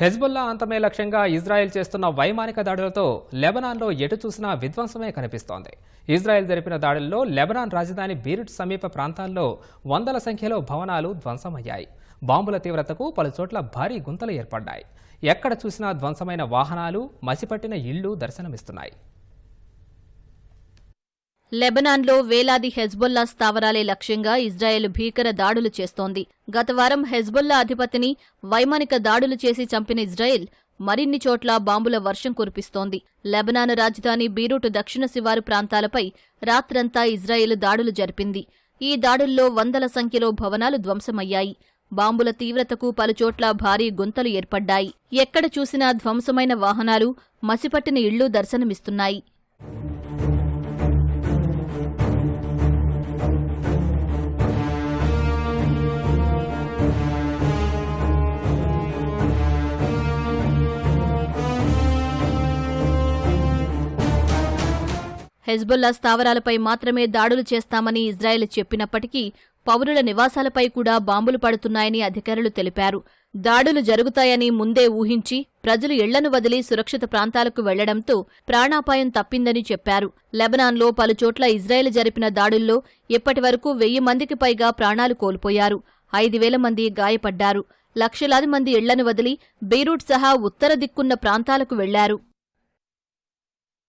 Hezbollah అంతమే లక్ష్యంగా Israel చేస్తున్న వైమానిక దాడులతో లెబనాన్లో ఎటు చూసినా విధ్వంసమే కనిపిస్తోంది. ఇజ్రాయెల్ జరిపిన దాడుల్లో లెబనాన్ రాజధాని బీరుట్ సమీప ప్రాంతాల్లో వందల సంఖ్యలో భవనాలు ధ్వంసమయ్యాయి. బాంబుల తీవ్రతకు పలుచోట్ల భారీ గుంతలు ఏర్పడ్డాయి. ఎక్కడ చూసినా ధ్వంసమైన వాహనాలు మసిపట్టిన ఇళ్ళు దర్శనమిస్తున్నాయి. లెబనాన్లో వేలాది హెజ్బొల్లా స్థావరాలే లక్ష్యంగా ఇజ్రాయెల్ భీకర దాడులు చేస్తోంది. గత వారం హెజ్బొల్లా అధిపతిని వైమానిక దాడులు చేసి చంపిన ఇజ్రాయెల్ మరిన్ని చోట్ల బాంబుల వర్షం కురిపిస్తోంది. లెబనాన్ రాజధాని బీరూట్ దక్షిణ శివారు ప్రాంతాలపై రాత్రంతా ఇజ్రాయెల్ దాడులు జరిపింది. ఈ దాడుల్లో వందల సంఖ్యలో భవనాలు ధ్వంసమయ్యాయి. బాంబుల తీవ్రతకు పలుచోట్ల భారీ గుంతలు ఏర్పడ్డాయి. ఎక్కడ చూసినా ధ్వంసమైన వాహనాలు మసిపట్టిన ఇళ్ళు దర్శనమిస్తున్నాయి. హెజ్బుల్లా స్థావరాలపై మాత్రమే దాడులు చేస్తామని ఇజ్రాయెల్ చెప్పినప్పటికీ పౌరుల నివాసాలపై కూడా బాంబులు పడుతున్నాయని అధికారులు తెలిపారు. దాడులు జరుగుతాయని ముందే ఊహించి ప్రజలు ఇళ్ళను వదిలి సురక్షిత ప్రాంతాలకు వెళ్ళడంతో ప్రాణాపాయం తప్పిందని చెప్పారు. లెబనాన్లో పలుచోట్ల ఇజ్రాయెల్ జరిపిన దాడుల్లో ఇప్పటివరకు వెయ్యి మందికి పైగా ప్రాణాలు కోల్పోయారు. ఐదు వేల మంది గాయపడ్డారు. లక్షలాది మంది ఇళ్ళను వదిలి బెయిరూట్ సహా ఉత్తర దిక్కున్న ప్రాంతాలకు వెళ్ళారు.